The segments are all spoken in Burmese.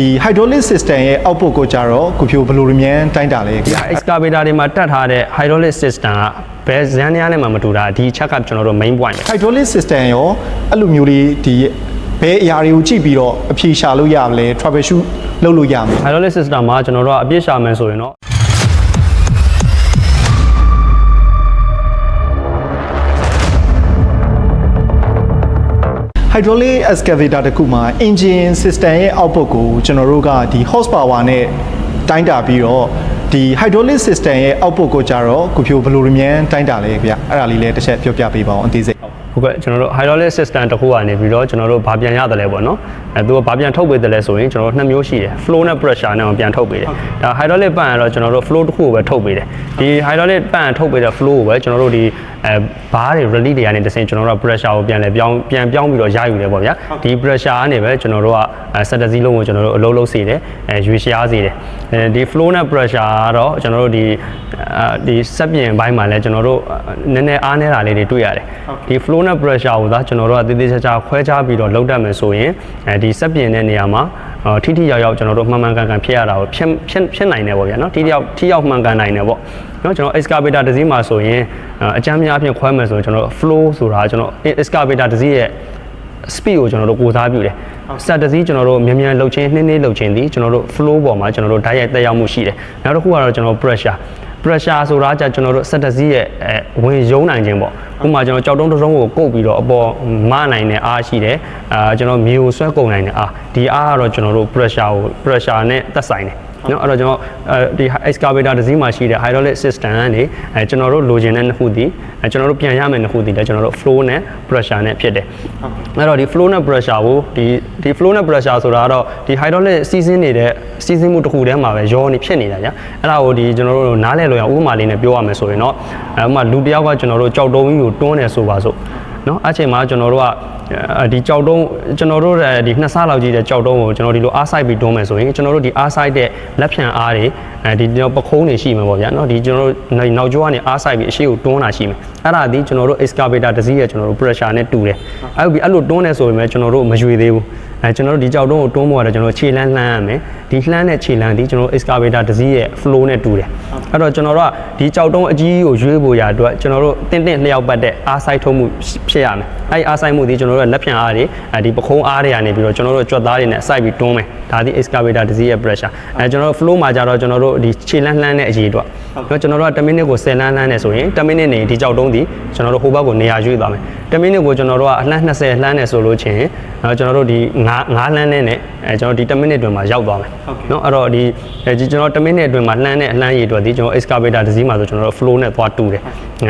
ဒီ hydraulic system ရဲ့ output ကိုကြတော့ကိုဖြိုဘယ်လိုရမြန်တိုင်းတာလဲခင်ဗျာ excavator တွေမှာတက်ထားတဲ့ hydraulic system ကဘယ်ဇန်တရားနဲ့မှမတူတာဒီချက်ကကျွန်တော်တို့ main point ပဲ hydraulic system ရောအဲ့လိုမျိုးလေးဒီဘယ်အရာတွေကိုကြည့်ပြီးတော့အဖြေရှာလို့ရမလဲ troubleshoot လုပ်လို့ရမလဲ hydraulic system မှာကျွန်တော်တို့ကအပြစ်ရှာမယ်ဆိုရင်တော့ hydraulic excavator တစ်ခုမှာ engine system ရဲ့ output ကိုကျွန်တော်တို့ကဒီ horsepower နဲ့တိုင်းတာပြီးတော့ဒီ hydraulic system ရဲ့ output ကိုကြတော့ကိုဖြိုဘယ်လိုရမြန်တိုင်းတာလဲခင်ဗျအဲ့ဒါလေးလည်းတစ်ချက်ပြောပြပေးပါအောင်အသေးစိတ် ဟုတ်ကဲ့ကျွန်တော်တို့ hydraulic system တစ်ခုကနေပြီးတော့ကျွန်တော်တို့ဗာပြန်ရတယ်လဲပေါ့နော်အဲသူကဗာပြန်ထုတ်ပေးတယ်လဲဆိုရင်ကျွန်တော်တို့နှစ်မျိုးရှိတယ် flow နဲ့ pressure နဲ့ပြန်ထုတ်ပေးတယ်ဒါ hydraulic ပန့်ကတော့ကျွန်တော်တို့ flow တစ်ခုကိုပဲထုတ်ပေးတယ်ဒီ hydraulic ပန့်ထုတ်ပေးတဲ့ flow ကိုပဲကျွန်တော်တို့ဒီအဲဘားတွေ release တွေကနေတစ်ဆင့်ကျွန်တော်တို့က pressure ကိုပြန်လဲပြောင်းပြန်ပြောင်းပြီးတော့ရယူတယ်ပေါ့ဗျာဒီ pressure ကနေပဲကျွန်တော်တို့ကစက်တစည်းလုံးကိုကျွန်တော်တို့အလုံးလုံးစေတယ်အဲရွေရှားစေတယ်အဲဒီ flow နဲ့ pressure ကတော့ကျွန်တော်တို့ဒီအဲဒီစက်ပြင်ဘိုင်းမှာလဲကျွန်တော်တို့နည်းနည်းအားနည်းတာလေးတွေတွေ့ရတယ်ဒီ flow နဲ့ pressure ကိုသာကျွန်တော်တို့ကတည်တည်ချာချာခွဲခြားပြီးတော့လောက်တတ်မယ်ဆိုရင်အဲဒီစက်ပြင်တဲ့နေရာမှာအော်ထိထိရောက်ရောက်ကျွန်တော်တို့မှန်မှန်ကန်ကန်ဖြစ်ရတာကိုဖြစ်ဖြစ်ဖြစ်နိုင်တယ်ပေါ့ဗျာနော်ထိထိရောက်ထိရောက်မှန်ကန်နိုင်တယ်ပေါ့နော်ကျွန်တော် excavator တစ်စီးမှာဆိုရင်အကြမ်းများအဖြစ်ခွဲမယ်ဆိုရင်ကျွန်တော် flow ဆိုတာကျွန်တော် excavator တစ်စီးရဲ့ speed ကိုကျွန်တော်တို့ကိုစားပြုတယ်စက်တစ်စီးကျွန်တော်တို့မြန်မြန်လှုပ်ချင်းနှင်းနှင်းလှုပ်ချင်းဒီကျွန်တော်တို့ flow ပေါ်မှာကျွန်တော်တို့ဓာတ်ရိုက်တက်ရောက်မှုရှိတယ်နောက်တစ်ခုကတော့ကျွန်တော် pressure pressure ဆိုတာじゃကျွန်တော်တို့စက်တစ်စီးရဲ့အဲဝင်ယုံနိုင်ခြင်းပေါ့ဥပမာကျွန်တော်ကြောက်တုံးတစ်စုံကိုကုတ်ပြီးတော့အပေါ်မနိုင်တဲ့အားရှိတယ်အာကျွန်တော်မြေကိုဆွဲကုန်နိုင်တဲ့အားဒီအားကတော့ကျွန်တော်တို့ pressure ကို pressure နဲ့သက်ဆိုင်တယ် နော်အဲ့တော့ကျွန်တော်အဲဒီ excavator တစ်စီးမှာရှိတဲ့ hydraulic system ကနေအဲကျွန်တော်တို့လိုချင်တဲ့နှစ်ခုဒီအဲကျွန်တော်တို့ပြန်ရမယ်နှစ်ခုဒီလည်းကျွန်တော်တို့ flow နဲ့ pressure နဲ့ဖြစ်တယ်အဲ့တော့ဒီ flow နဲ့ pressure ကိုဒီဒီ flow နဲ့ pressure ဆိုတာကတော့ဒီ hydraulic စီးဆင်းနေတဲ့စီးဆင်းမှုတစ်ခုတည်းမှာပဲရောနေဖြစ်နေတာကြာအဲ့ဒါကိုဒီကျွန်တော်တို့နားလည်လို့ရဥပမာလေးနဲ့ပြောရမယ်ဆိုရင်တော့အဲဥပမာလူတစ်ယောက်ကကျွန်တော်တို့ကြောက်တုံးကြီးကိုတွန်းနေဆိုပါစို့ နော်အဲ့ချိန်မှာကျွန်တော်တို့ကဒီကြောက်တုံးကျွန်တော်တို့ဒီနှစ်ဆလောက်ကြီးတဲ့ကြောက်တုံးကိုကျွန်တော်ဒီလိုအားဆိုင်ပြီးတွန်းမယ်ဆိုရင်ကျွန်တော်တို့ဒီအားဆိုင်တဲ့လက်ဖြံအားတွေအဲဒီပခုံးတွေရှိမှာပေါ့ဗျာနော်ဒီကျွန်တော်တို့နောက်ကျောကနေအားဆိုင်ပြီးအရှိကိုတွန်းတာရှိမယ်အဲ့ဒါဒီကျွန်တော်တို့ excavator တစ်စီးရဲ့ကျွန်တော်တို့ pressure နဲ့တူတယ်အဲ့ဒီအဲ့လိုတွန်းနေဆိုရင်လည်းကျွန်တော်တို့မရွေသေးဘူး အဲကျွန်တော်တို့ဒီကြောက်တုံးကိုတွန်းဖို့ရတယ်ကျွန်တော်ခြေလန်းလှမ်းရမယ်ဒီလှမ်းတဲ့ခြေလန်းဒီကျွန်တော် excavator တစ်စီးရဲ့ flow နဲ့တူတယ်အဲ့တော့ကျွန်တော်တို့ကဒီကြောက်တုံးအကြီးကိုရွေးဖို့ရအတွက်ကျွန်တော်တို့တင့်တင့်လျှောက်ပတ်တဲ့အားဆိုင်ထုံးမှုဖြစ်ရမယ်အဲ့ဒီအားဆိုင်မှုဒီကျွန်တော်တို့လက်ဖြံအားတွေအဲဒီပခုံးအားတွေကနေပြီးတော့ကျွန်တော်တို့ကြွက်သားတွေနဲ့စိုက်ပြီးတွန်းမယ်ဒါဒီ excavator တစ်စီးရဲ့ pressure အဲကျွန်တော်တို့ flow မှာကြတော့ကျွန်တော်တို့ဒီခြေလန်းလှမ်းတဲ့အရေးအတွက်ကျွန်တော်တို့က10မိနစ်ကို10လမ်းလှမ်းနေဆိုရင်10မိနစ်နေဒီကြောက်တုံးဒီကျွန်တော်တို့ဟိုဘက်ကိုနေရာရွေးသွားမယ်10မိနစ်ကိုကျွန်တော်တို့ကအလှမ်း20လှမ်းနေဆိုလို့ချင်းအဲကျွန်တော်တို့ဒီ9 9လမ်းနဲ့အဲကျွန်တော်ဒီ10မိနစ်အတွင်းမှာရောက်သွားမယ်เนาะအဲ့တော့ဒီဒီကျွန်တော်10မိနစ်အတွင်းမှာလှမ်းတဲ့အလှမ်းရည်အတွက်ဒီကျွန်တော် excavator တစ်စီးမှာဆိုကျွန်တော်တို့ flow နဲ့သွားတူတယ်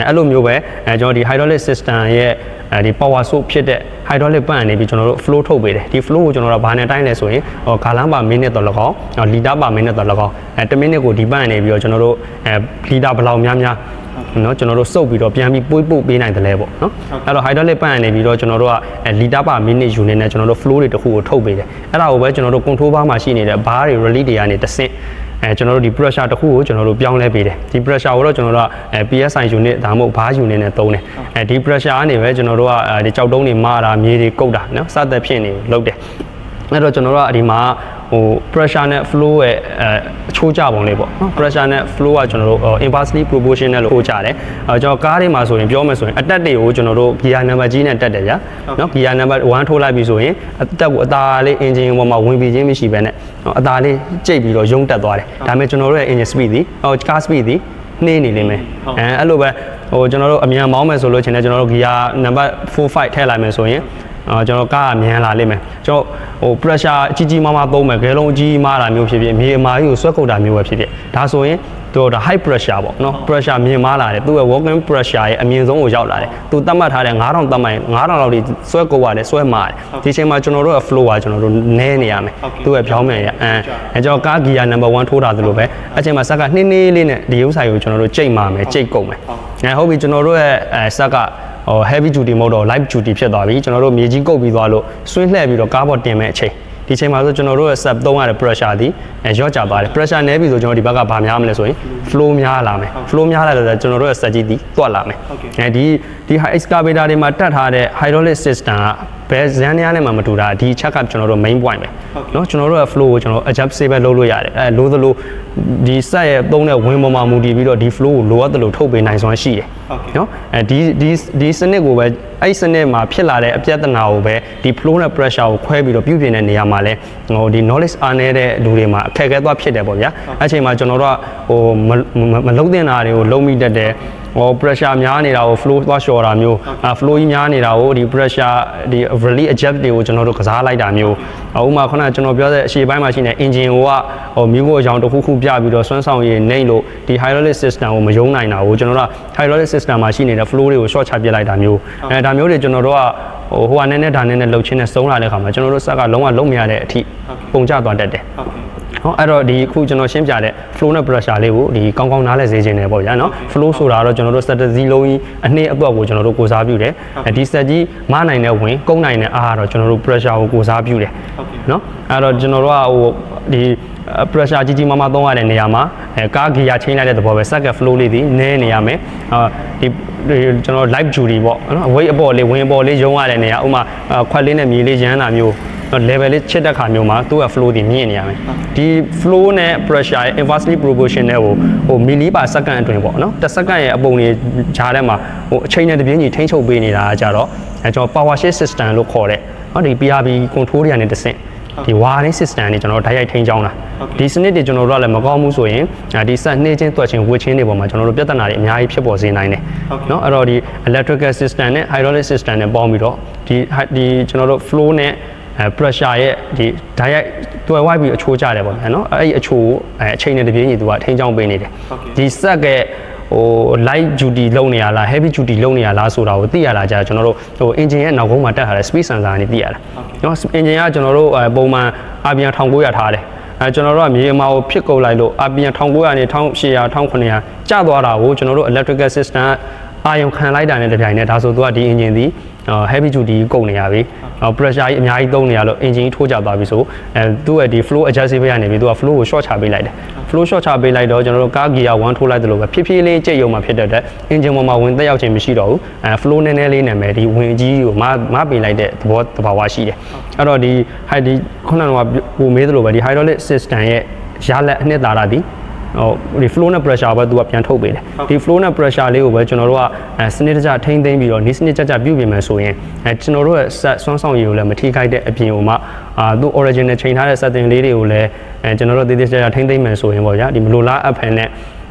အဲ့လိုမျိုးပဲအဲကျွန်တော်ဒီ hydraulic system ရဲ့ အဲဒီ power source ဖြစ်တဲ့ hydraulic ပန့်နေပြီးကျွန်တော်တို့ flow ထုတ်ပေးတယ်ဒီ flow ကိုကျွန်တော်တို့ဘာနဲ့တိုင်းလဲဆိုရင်ဟောဂါလန်ပါမိနစ်တော့၎င်းလီတာပါမိနစ်တော့၎င်းအဲ1မိနစ်ကိုဒီပန့်နေပြီးတော့ကျွန်တော်တို့အဲလီတာဘယ်လောက်များများเนาะကျွန်တော်တို့စုပ်ပြီးတော့ပြန်ပြီးပွေးပို့ပေးနိုင်တယ်လဲပေါ့เนาะအဲ့တော့ hydraulic ပန့်နေပြီးတော့ကျွန်တော်တို့ကအဲလီတာပါမိနစ်ယူနေနဲ့ကျွန်တော်တို့ flow တွေတခုကိုထုတ်ပေးတယ်အဲ့ဒါကိုပဲကျွန်တော်တို့ control bar မှာရှိနေတဲ့ bar တွေ release တွေကနေတစ်ဆင့် အဲကျွန်တော်တို့ဒီ pressure တစ်ခုကိုကျွန်တော်တို့ပြောင်းလဲပေးတယ်ဒီ pressure ကိုတော့ကျွန်တော်တို့ကအဲ PSI unit ဒါမှမဟုတ် bar unit နဲ့သုံးတယ်အဲဒီ pressure ကနေပဲကျွန်တော်တို့ကဒီကြောက်တုံးတွေမာတာမြေတွေကုတ်တာနော်စသဖြင့်နေလုပ်တယ် အဲ့တော့ကျွန်တော်တို့ကဒီမှာဟို pressure နဲ့ flow ရဲ့အဲအချိုးကျပုံလေးပေါ့နော် pressure နဲ့ flow ကကျွန်တော်တို့ inversely proportional လို့ဟိုကြတယ်အဲကျွန်တော်ကားတွေမှာဆိုရင်ပြောမယ်ဆိုရင်အတက်တွေကိုကျွန်တော်တို့ gear number ကြီးနဲ့တက်တယ်ဗျာနော် gear number 1ထိုးလိုက်ပြီဆိုရင်အတက်ကိုအသာလေး engine ပေါ်မှာဝင်ပြီးချင်းမရှိဘဲနဲ့အသာလေးကြိတ်ပြီးတော့ယုံတက်သွားတယ်ဒါပေမဲ့ကျွန်တော်တို့ရဲ့ engine speed ဒီဟို car speed ဒီနှေးနေလိမ့်မယ်အဲအဲ့လိုပဲဟိုကျွန်တော်တို့အမြန်မောင်းမယ်ဆိုလို့ချင်းလည်းကျွန်တော်တို့ gear number 4 5ထည့်လိုက်မယ်ဆိုရင် အော်ကျွန်တော်ကားကမြန်လာလိမ့်မယ်ကျွန်တော်ဟို pressure အကြီးကြီးမားမားသုံးမယ်ဂဲလုံးအကြီးမားတာမျိုးဖြစ်ဖြစ်မြေအမားကြီးကိုဆွဲကုတ်တာမျိုးပဲဖြစ်ဖြစ်ဒါဆိုရင်သူဒါ high pressure ပေါ့နော် pressure မြင့်မားလာတယ်သူ့ရဲ့ working pressure ရဲ့အမြင့်ဆုံးကိုရောက်လာတယ်သူသတ်မှတ်ထားတဲ့9000သတ်မှတ်9000လောက်ဒီဆွဲကုတ်ရတယ်ဆွဲမားတယ်ဒီချိန်မှာကျွန်တော်တို့ရဲ့ flow ကကျွန်တော်တို့နည်းနေရမယ်သူ့ရဲ့ဖြောင်းမြန်ရအဲအဲကျွန်တော်ကား gear number 1ထိုးတာသလိုပဲအချိန်မှာစက်ကနှင်းနှင်းလေးနဲ့ဒီဥစ္စာကိုကျွန်တော်တို့ကြိတ်မာမယ်ကြိတ်ကုန်မယ်အဲဟုတ်ပြီကျွန်တော်တို့ရဲ့အဲစက်က ဟို heavy duty မဟုတ်တော့ light duty ဖြစ်သွားပြီကျွန်တော်တို့မြေကြီးကုတ်ပြီးသွားလို့ဆွင်းလှည့်ပြီးတော့ကားပေါ်တင်မဲ့အချိန်ဒီချိန်မှာဆိုကျွန်တော်တို့ရဲ့ sub သုံးရတဲ့ pressure ဒီအဲရော့ကျသွားတယ် pressure နည်းပြီဆိုကျွန်တော်ဒီဘက်ကဗာများမလဲဆိုရင် flow များလာမယ် flow များလာတယ်ဆိုကျွန်တော်တို့ရဲ့ set ကြီးဒီတွက်လာမယ်အဲဒီဒီ excavator တွေမှာတက်ထားတဲ့ hydraulic system က ဘယ်ဇန်နေရာနဲ့မှမတူတာဒီချက်ကကျွန်တော်တို့ main point ပဲเนาะကျွန်တော်တို့ရဲ့ flow ကိုကျွန်တော် adjustable လုပ်လို့ရတယ်အဲလိုသလိုဒီ set ရဲ့သုံးတဲ့ဝင်ပေါ်မှာမူတည်ပြီးတော့ဒီ flow ကိုလိုအပ်တယ်လို့ထုတ်ပေးနိုင်စွမ်းရှိတယ်เนาะအဲဒီဒီဒီစနစ်ကိုပဲအဲ့စနစ်မှာဖြစ်လာတဲ့အပြဿနာကိုပဲဒီ flow နဲ့ pressure ကိုခွဲပြီးတော့ပြုပြင်တဲ့နေရာမှာလဲဟိုဒီ knowledge အားနည်းတဲ့လူတွေမှာအခက်အခဲသွားဖြစ်တယ်ပေါ့ဗျာအဲ့ချိန်မှာကျွန်တော်တို့ကဟိုမမမလုံးတင်တာတွေကိုလုံးမိတတ်တယ် ဟို pressure များနေတာကို flow သွားလျှော်တာမျိုးအဲ flow ကြီးများနေတာကိုဒီ pressure ဒီ really adjust တွေကိုကျွန်တော်တို့ကစားလိုက်တာမျိုးဥပမာခုနကကျွန်တော်ပြောတဲ့အရှေ့ပိုင်းမှာရှိနေ engine ကိုကဟိုမျိုးကိုအကြောင်းတစ်ခုခုပြပြီးတော့စွမ်းဆောင်ရည်နှိမ့်လို့ဒီ hydraulic system ကိုမယုံနိုင်တာကိုကျွန်တော်တို့က hydraulic system မှာရှိနေတဲ့ flow တွေကို short ချပစ်လိုက်တာမျိုးအဲဒါမျိုးတွေကျွန်တော်တို့ကဟိုဟိုကနည်းနည်းဒါနည်းနည်းလှုပ်ချင်းနဲ့စုံလာတဲ့ခါမှာကျွန်တော်တို့စက်ကလုံးဝလုံးမရတဲ့အထိပုံကျသွားတတ်တယ်ဟော အဲ့တော့ဒီအခုကျွန်တော်ရှင်းပြတဲ့ flow နဲ့ pressure လေးကိုဒီကောင်းကောင်းနားလည်စေခြင်းတယ်ပေါ့ဗျာနော် flow ဆိုတာကတော့ကျွန်တော်တို့ strategy လုံးကြီးအနှစ်အပွက်ကိုကျွန်တော်တို့ကိုစားပြုတယ်အဲဒီ set ကြီးမနိုင်တဲ့ဝင်ကုန်းနိုင်တဲ့အားကတော့ကျွန်တော်တို့ pressure ကိုကိုစားပြုတယ်နော်အဲ့တော့ကျွန်တော်တို့ကဟိုဒီ pressure ကြီးကြီးမားမားသုံးရတဲ့နေရာမှာအဲကား gear ချိန်လိုက်တဲ့သဘောပဲ second flow လေးဒီနည်းနေရမယ်အာဒီကျွန်တော် live duty ပေါ့နော်အဝိတ်အပေါ်လေးဝင်အပေါ်လေးရုံးရတဲ့နေရာဥမာခွက်လေးနဲ့မြေလေးရမ်းတာမျိုး level လေးချစ်တဲ့ခါမျိုးမှာသူ့ရဲ့ flow ဒီမြင့်နေရမယ်ဒီ flow နဲ့ pressure ရဲ့ inversely proportional ကိုဟို milli per second အတွင်းပေါ့နော်တစ်စက္ကန့်ရဲ့အပုံတွေဂျားထဲမှာဟိုအချိန်နဲ့တပြေးညီထိန်းချုပ်ပေးနေတာကကြတော့အဲကျွန်တော် power shift system လို့ခေါ်တဲ့နော်ဒီ PRB control တွေကနေတစ်ဆင့်ဒီ wiring system တွေကျွန်တော်ဓာတ်ရိုက်ထိန်းချောင်းတာဒီစနစ်တွေကျွန်တော်တို့ကလည်းမကောင်းဘူးဆိုရင်ဒီစက်နှင်းချင်းတွက်ချင်းဝစ်ချင်းတွေပေါ်မှာကျွန်တော်တို့ပြဿနာတွေအများကြီးဖြစ်ပေါ်စေနိုင်တယ်เนาะအဲ့တော့ဒီ electrical system နဲ့ hydraulic system နဲ့ပေါင်းပြီးတော့ဒီဒီကျွန်တော်တို့ flow နဲ့ အဲ pressure ရဲ့ဒီဓာတ်ရိုက်တွယ်ဝိုက်ပြီးအချိုးကြတယ်ပေါ့ဗျာနော်အဲ့ဒီအချိုးအဲအချိန်နဲ့တပြေးညီသူကထိန်းချောင်းပေးနေတယ်ဒီစက်ကဟို light duty လုံးနေရလား heavy duty လုံးနေရလားဆိုတာကိုသိရတာကြာကျွန်တော်တို့ဟို engine ရဲ့နောက်ကုန်းမှာတက်ထားတဲ့ speed sensor ကနေသိရတာနော် engine ကကျွန်တော်တို့အဲပုံမှန် RPM 1900ထားတယ်အဲကျွန်တော်တို့ကမြေအမာကိုဖြစ်ကုန်လိုက်လို့ RPM 1900နဲ့1800 1900ကျသွားတာကိုကျွန်တော်တို့ electrical system အာယုံခံလိုက်တာနဲ့တပြိုင်နက်ဒါဆိုသူကဒီ engine ဒီ heavy duty ကုန်နေရပြီ pressure ကြီးအများကြီးသုံးနေရလို့ engine ထိုးကျသွားပြီဆိုအဲသူ့ရဲ့ဒီ flow adjustable ကနေပြီးသူက flow ကို short ချပေးလိုက်တယ် flow short ချပေးလိုက်တော့ကျွန်တော်တို့ကား gear 1ထိုးလိုက်တယ်လို့ပဲဖြည်းဖြည်းလေးကြိတ်ရုံမှာဖြစ်တဲ့အတွက် engine ပေါ်မှာဝင်သက်ရောက်ခြင်းမရှိတော့ဘူးအဲ flow နည်းနည်းလေးနဲ့မယ်ဒီဝင်ကြီးကိုမမပေးလိုက်တဲ့သဘောသဘာဝရှိတယ်အဲ့တော့ဒီ high ဒီခုနကဟိုမေးသလိုပဲဒီ hydraulic system ရဲ့ရလက်အနှစ်သာရသည် ဟိုဒီ flow နဲ့ pressure ပဲသူကပြန်ထုတ်ပေးတယ်ဒီ flow နဲ့ pressure လေးကိုပဲကျွန်တော်တို့ကအဲစနစ်တကျထိမ့်သိမ်းပြီးတော့ဤစနစ်ကြကြပြုပြင်မယ်ဆိုရင်အဲကျွန်တော်တို့ရဲ့ set စွမ်းဆောင်ရည်ကိုလည်းမထိခိုက်တဲ့အပြင်ဟိုမှအာသူ original ချိန်ထားတဲ့ setting လေးတွေကိုလည်းအဲကျွန်တော်တို့တည်တည်ကြကြထိမ့်သိမ်းမယ်ဆိုရင်ပေါ့ဗျာဒီမလိုလားအပ်ဖန်နဲ့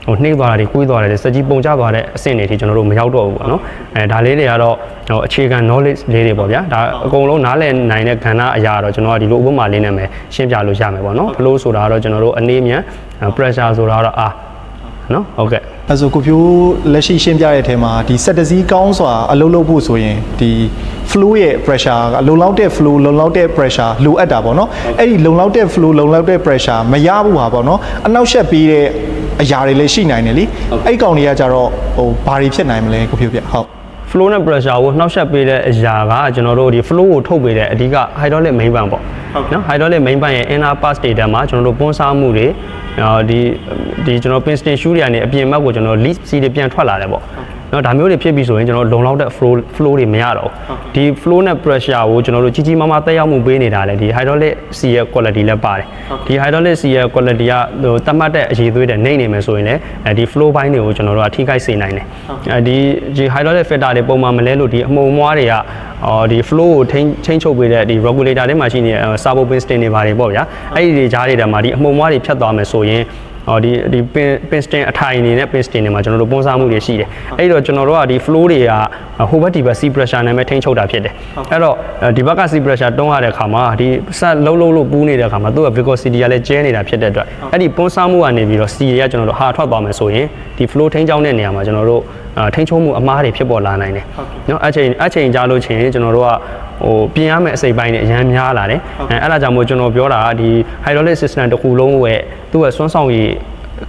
ဟိုနှိမ့်သွားတာတွေကိုးသွားတယ်စက်ကြီးပုံကျသွားတဲ့အဆင့်တွေထိကျွန်တော်တို့မရောက်တော့ဘူးပေါ့နော်အဲဒါလေးတွေကတော့ဟိုအခြေခံ knowledge လေးတွေပေါ့ဗျာဒါအကုန်လုံးနားလည်နိုင်တဲ့ကဏ္ဍအရာတော့ကျွန်တော်ကဒီလိုဥပမာလေးနဲ့ပဲရှင်းပြလို့ရမယ်ပေါ့နော် flow ဆိုတာကတော့ကျွန်တော်တို့အနေမြန် pressure ဆိုတာကတော့အာနော်ဟုတ်ကဲ့အဲဆိုကိုဖြိုးလက်ရှိရှင်းပြတဲ့အထဲမှာဒီစက်တစည်းကောင်းစွာအလုပ်လုပ်ဖို့ဆိုရင်ဒီ flow ရဲ့ pressure ကလုံလောက်တဲ့ flow လုံလောက်တဲ့ pressure လိုအပ်တာပေါ့နော်အဲ့ဒီလုံလောက်တဲ့ flow လုံလောက်တဲ့ pressure မရဘူးပါပေါ့နော်အနောက်ရှက်ပေးတဲ့ အရာတွေလည်းရှိနိုင်တယ်လीအဲ့ကောင်တွေကကြတော့ဟိုဘာတွေဖြစ်နိုင်မလဲကိုဖြိုးပြဟုတ် flow နဲ့ pressure ကိုနှောက်ယှက်ပေးတဲ့အရာကကျွန်တော်တို့ဒီ flow ကိုထုတ်ပေးတဲ့အဓိက hydraulic main ပန်ပေါ့နော် hydraulic main ပန်ရဲ့ inner pass data မှာကျွန်တော်တို့ပွန်းစားမှုတွေအော်ဒီဒီကျွန်တော် piston shoe တွေကနေအပြင်ဘက်ကိုကျွန်တော် lead C တွေပြန်ထွက်လာတယ်ပေါ့ နော်ဒါမျိုးတွေဖြစ်ပြီဆိုရင်ကျွန်တော်လုံလောက်တဲ့ flow flow တွေမရတော့ဘူးဒီ flow နဲ့ pressure ကိုကျွန်တော်တို့ကြီးကြီးမားမားတက်ရောက်မှုပေးနေတာလေဒီ hydraulic C ရဲ့ quality လည်းပါတယ်ဒီ hydraulic C ရဲ့ quality ကဟိုတတ်မှတ်တဲ့အရေးသွေးတဲ့နှိမ့်နေမယ်ဆိုရင်လည်းအဲဒီ flow ဘိုင်းတွေကိုကျွန်တော်တို့ကထိခိုက်စေနိုင်တယ်အဲဒီဒီ hydraulic filter တွေပုံမှန်မလဲလို့ဒီအမှုံမွားတွေကအော်ဒီ flow ကိုထိန်းချင်းချုပ်ပေးတဲ့ဒီ regulator တွေမှာရှိနေတဲ့ servo piston တွေပါတယ်ပေါ့ဗျာအဲ့ဒီတွေကြားတွေတည်းမှာဒီအမှုံမွားတွေဖြတ်သွားမယ်ဆိုရင် အော်ဒီဒီ pin piston အထိုင်အနေနဲ့ piston တွေမှာကျွန်တော်တို့ပုံစားမှုတွေရှိတယ်အဲ့ဒီတော့ကျွန်တော်တို့ကဒီ flow တွေကဟိုဘက်ဒီဘက် C pressure နဲ့ပဲထိန်းချုပ်တာဖြစ်တယ်အဲ့တော့ဒီဘက်က C pressure တွန်းရတဲ့အခါမှာဒီဆက်လုံးလုံးလို့ပူးနေတဲ့အခါမှာသူ့ရဲ့ viscosity ကလည်းကျဲနေတာဖြစ်တဲ့အတွက်အဲ့ဒီပုံစားမှုကနေပြီးတော့ C တွေကကျွန်တော်တို့ဟာထွက်သွားမယ်ဆိုရင်ဒီ flow ထိန်းချောင်းတဲ့နေရာမှာကျွန်တော်တို့ ထိန်းချုပ်မှုအမားတွေဖြစ်ပေါ်လာနိုင်တယ်เนาะအချိန်အချိန်ကြာလို့ချင်းကျွန်တော်တို့ကဟိုပြင်ရမယ့်အစိပ်ပိုင်းတွေအများများလာတယ်အဲအဲ့ဒါကြောင့်မို့ကျွန်တော်ပြောတာဒီ hydraulic system တစ်ခုလုံးရဲ့သူ့ရဲ့စွမ်းဆောင်ရည်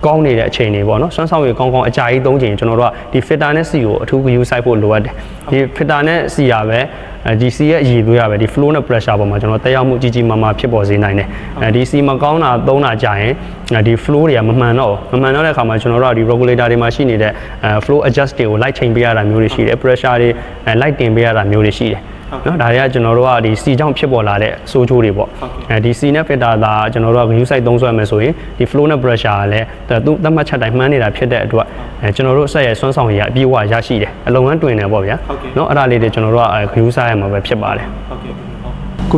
ကောင်းနေတဲ့အချိန်တွေပေါ့နော်စွမ်းဆောင်ရည်ကောင်းကောင်းအကြာကြီးသုံးချိန်ကျွန်တော်တို့ကဒီ filter နဲ့ C ကိုအထူးဂရုစိုက်ဖို့လိုအပ်တယ်ဒီ filter နဲ့ C ရပဲဒီ C ရဲ့အရည်သွေးရပဲဒီ flow နဲ့ pressure ပေါ်မှာကျွန်တော်တက်ရောက်မှုကြီးကြီးမားမားဖြစ်ပေါ်စေနိုင်တယ်အဲဒီ C မကောင်းတာသုံးတာကြာရင်ဒီ flow တွေကမမှန်တော့မမှန်တော့တဲ့အခါမှာကျွန်တော်တို့ကဒီ regulator တွေမှာရှိနေတဲ့ flow adjust တွေကို light ချိန်ပေးရတာမျိုးတွေရှိတယ် pressure တွေ light တင်ပေးရတာမျိုးတွေရှိတယ် နော်ဒါတွေကကျွန်တော်တို့ကဒီစီကြောင့်ဖြစ်ပေါ်လာတဲ့ဆိုးချိုးတွေပေါ့အဲဒီ C နဲ့ filter ဒါကျွန်တော်တို့က view site သုံးစွဲမယ်ဆိုရင်ဒီ flow နဲ့ pressure ကလည်းသူသတ်မှတ်ချက်တိုင်းမှန်းနေတာဖြစ်တဲ့အတွက်အဲကျွန်တော်တို့ဆက်ရဲ့စွမ်းဆောင်ရည်အပြည့်အဝရရှိတယ်အလုံငန်းတွင်တယ်ပေါ့ဗျာနော်အဲ့ဒါလေးတွေကျွန်တော်တို့က view site ရမှာပဲဖြစ်ပါတယ်ကို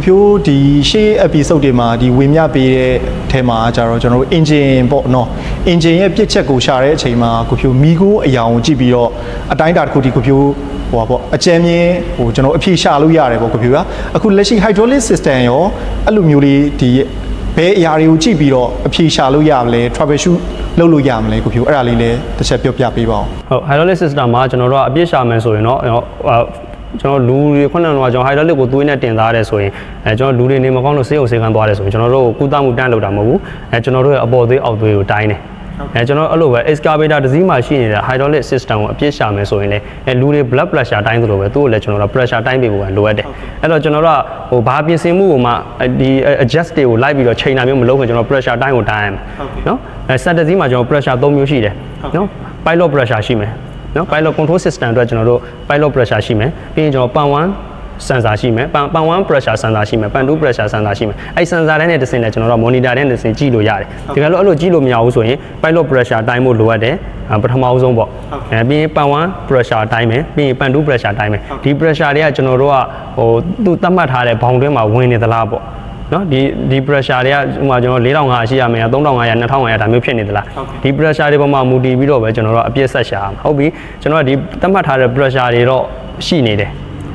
ဖြိုးဒီရှေ့ episode တွေမှာဒီဝေမျှပေးတဲ့ထဲမှာကျတော့ကျွန်တော်တို့ engine ပေါ့နော် engine ရဲ့ပြစ်ချက်ကိုရှာတဲ့အချိန်မှာကိုဖြိုးမိကိုအယောင်ကိုကြည့်ပြီးတော့အတိုင်းအတာတစ်ခုဒီကိုဖြိုးဟိုပါပေါ့အကြမ်းမြင်ဟိုကျွန်တော်အဖြေရှာလို့ရတယ်ပေါ့ကိုဖြိုးကအခုလက်ရှိ hydraulic system ရောအဲ့လိုမျိုးလေးဒီဘယ်အရာတွေကိုကြည့်ပြီးတော့အဖြေရှာလို့ရမလဲ troubleshoot လုပ်လို့ရမလဲကိုဖြိုးအဲ့ဒါလေးလည်းတစ်ချက်ပြောပြပေးပါအောင်ဟုတ် hydraulic system မှာကျွန်တော်တို့ကအပြစ်ရှာမယ်ဆိုရင်တော့ဟို ကျွန်တော်လူတွေခုနကတော့ကျွန်တော် hydraulic ကိုသွေးနဲ့တင်သားတယ်ဆိုရင်အဲကျွန်တော်လူတွေနေမကောင်းလို့ဆေးရုံဆေးကန်းသွားတယ်ဆိုရင်ကျွန်တော်တို့ကုသမှုတန်းလုပ်တာမဟုတ်ဘူးအဲကျွန်တော်တို့ရဲ့အပေါ်သွေးအောက်သွေးကိုတိုင်းတယ်အဲကျွန်တော်အဲ့လိုပဲ excavator တစ်စီးမှာရှိနေတဲ့ hydraulic system ကိုအပြစ်ရှာမယ်ဆိုရင်လည်းအဲလူတွေ blood pressure တိုင်းသလိုပဲသူ့ကိုလည်းကျွန်တော်တို့ pressure တိုင်းပေးဖို့ကလိုအပ်တယ်အဲ့တော့ကျွန်တော်တို့ကဟိုဘာပြင်ဆင်မှုကိုမှဒီ adjust တွေကိုလိုက်ပြီးတော့ချိန်တာမျိုးမလုပ်ခင်ကျွန်တော် pressure တိုင်းကိုတိုင်းရမယ်နော်အဲ set တစ်စီးမှာကျွန်တော် pressure 3မျိုးရှိတယ်နော် pilot pressure ရှိမယ် နော် pilot control system အတွက်ကျွန်တော်တို့ pilot pressure ရှိမယ်ပြီးရင်ကျွန်တော်ပန်1 sensor ရှိမယ်ပန်ပန်1 pressure sensor ရှိမယ်ပန်2 pressure sensor ရှိမယ်အဲ့ sensor တိုင်းနဲ့တစ်စင်းနဲ့ကျွန်တော်တို့ monitor တဲ့တစ်စင်းကြည့်လို့ရတယ်တကယ်လို့အဲ့လိုကြည့်လို့မရဘူးဆိုရင် pilot pressure တိုင်းဖို့လိုအပ်တယ်အဲပထမဆုံးပေါ့အဲပြီးရင်ပန်1 pressure တိုင်းမယ်ပြီးရင်ပန်2 pressure တိုင်းမယ်ဒီ pressure တွေကကျွန်တော်တို့ကဟိုသူသတ်မှတ်ထားတဲ့ဘောင်တွင်းမှာဝင်နေသလားပေါ့ နော်ဒီဒီ pressure တွေကဥပမာကျွန်တော်4500ရှိရမယ်3500 2500ဒါမျိုးဖြစ်နေသလားဒီ pressure တွေပေါ်မှာမူတည်ပြီးတော့ပဲကျွန်တော်တို့အပြည့်ဆက်ရှာရမှာဟုတ်ပြီကျွန်တော်ကဒီသတ်မှတ်ထားတဲ့ pressure တွေတော့ရှိနေတယ်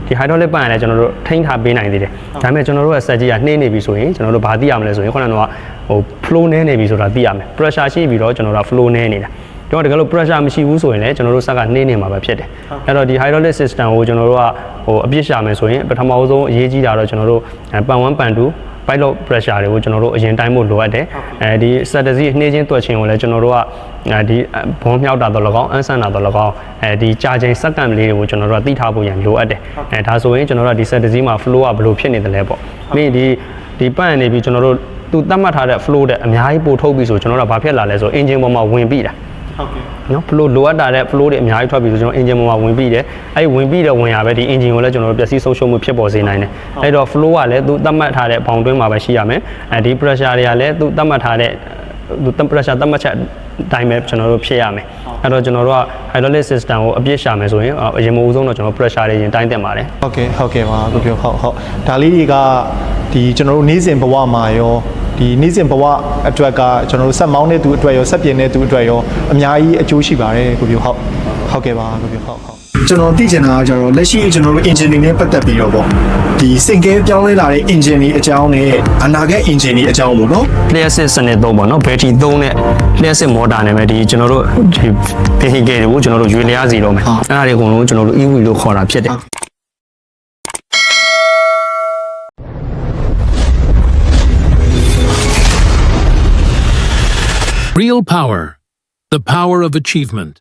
ဒီ hydraulic ပန့်ရလဲကျွန်တော်တို့ထိန်းထားပေးနိုင်သေးတယ်ဒါပေမဲ့ကျွန်တော်တို့ရဲ့ set ကြီးကနှင်းနေပြီဆိုရင်ကျွန်တော်တို့ဘာသိရမလဲဆိုရင်ခုနကတော့ဟို flow နည်းနေပြီဆိုတာသိရမယ် pressure ရှိပြီးတော့ကျွန်တော်တို့က flow နည်းနေတာကျွန်တော်တကယ်လို့ pressure မရှိဘူးဆိုရင်လည်းကျွန်တော်တို့စက်ကနှင်းနေမှာပဲဖြစ်တယ်အဲ့တော့ဒီ hydraulic system ကိုကျွန်တော်တို့ကဟိုအပြစ်ရှာမယ်ဆိုရင်ပထမဆုံးအရေးကြီးတာတော့ကျွန်တော်တို့ပန်1ပန်2 pilot pressure တွေကိုကျွန်တော်တို့အရင်တိုင်းဖို့လိုအပ်တယ်အဲဒီ strategy နှေးချင်းတွက်ချင်းကိုလည်းကျွန်တော်တို့ကအဲဒီဘုံမြောက်တာတော့လကောင်းအန်းဆန်တာတော့လကောင်းအဲဒီကြာချိန်စက္ကန့်လေးတွေကိုကျွန်တော်တို့ကသိထားဖို့ရန်လိုအပ်တယ်အဲဒါဆိုရင်ကျွန်တော်တို့ကဒီ strategy မှာ flow ကဘယ်လိုဖြစ်နေတယ်လဲပေါ့ပြီးဒီဒီပန့်နေပြီးကျွန်တော်တို့သူသတ်မှတ်ထားတဲ့ flow တဲ့အများကြီးပို့ထုတ်ပြီးဆိုကျွန်တော်တို့ကဘာဖြစ်လာလဲဆို engine ပေါ်မှာဝင်ပြီးတာ ဟုတ်ကဲ့နော် flow လိုအပ်တာတဲ့ flow တွေအများကြီးထွက်ပြီးဆိုကျွန်တော် engine ပေါ်မှာဝင်ပြီးတယ်အဲ့ဒီဝင်ပြီးတဲ့ဝင်ရပဲဒီ engine ကိုလည်းကျွန်တော်တို့ပျက်စီးဆုံးရှုံးမှုဖြစ်ပေါ်စေနိုင်တယ်အဲ့တော့ flow ကလည်းသူသတ်မှတ်ထားတဲ့ဘောင်တွင်းမှာပဲရှိရမယ်အဲဒီ pressure တွေကလည်းသူသတ်မှတ်ထားတဲ့သူ pressure သတ်မှတ်ချက်အတိုင်းပဲကျွန်တော်တို့ဖြစ်ရမယ်အဲ့တော့ကျွန်တော်တို့က hydraulic system ကိုအပြည့်ရှာမယ်ဆိုရင်အရင်မဦးဆုံးတော့ကျွန်တော် pressure တွေရင်တိုင်းတင်ပါတယ်ဟုတ်ကဲ့ဟုတ်ကဲ့ပါကိုပြောဟုတ်ဟုတ်ဒါလေးတွေကဒီကျွန်တော်တို့နေ့စဉ်ဘဝမှာရော ဒီနေ့စဉ်ဘဝအတွက်ကကျွန်တော်တို့ဆက်မောင်းတဲ့သူအတွက်ရောဆက်ပြင်းတဲ့သူအတွက်ရောအများကြီးအကျိုးရှိပါတယ်ကိုပြောဟုတ်ဟုတ်ကဲ့ပါကိုပြောဟုတ်ဟုတ်ကျွန်တော်သိချင်တာကကျတော့လက်ရှိကျွန်တော်တို့ engine တွေနဲ့ပတ်သက်ပြီးတော့ပေါ့ဒီစင်ကဲပြောင်းလဲလာတဲ့ engine တွေအကြောင်းနဲ့အနာဂတ် engine တွေအကြောင်းပေါ့နော်လျှက်စစ်စနစ်သုံးပေါ့နော်ဘက်ထရီသုံးတဲ့လျှက်စစ်မော်တာနဲ့ပဲဒီကျွန်တော်တို့ဒီ vehicle တွေကိုကျွန်တော်တို့ရွေလျားစီတော့မယ်အဲ့ဒါတွေအကုန်လုံးကျွန်တော်တို့ EV လို့ခေါ်တာဖြစ်တယ် Real power. The power of achievement.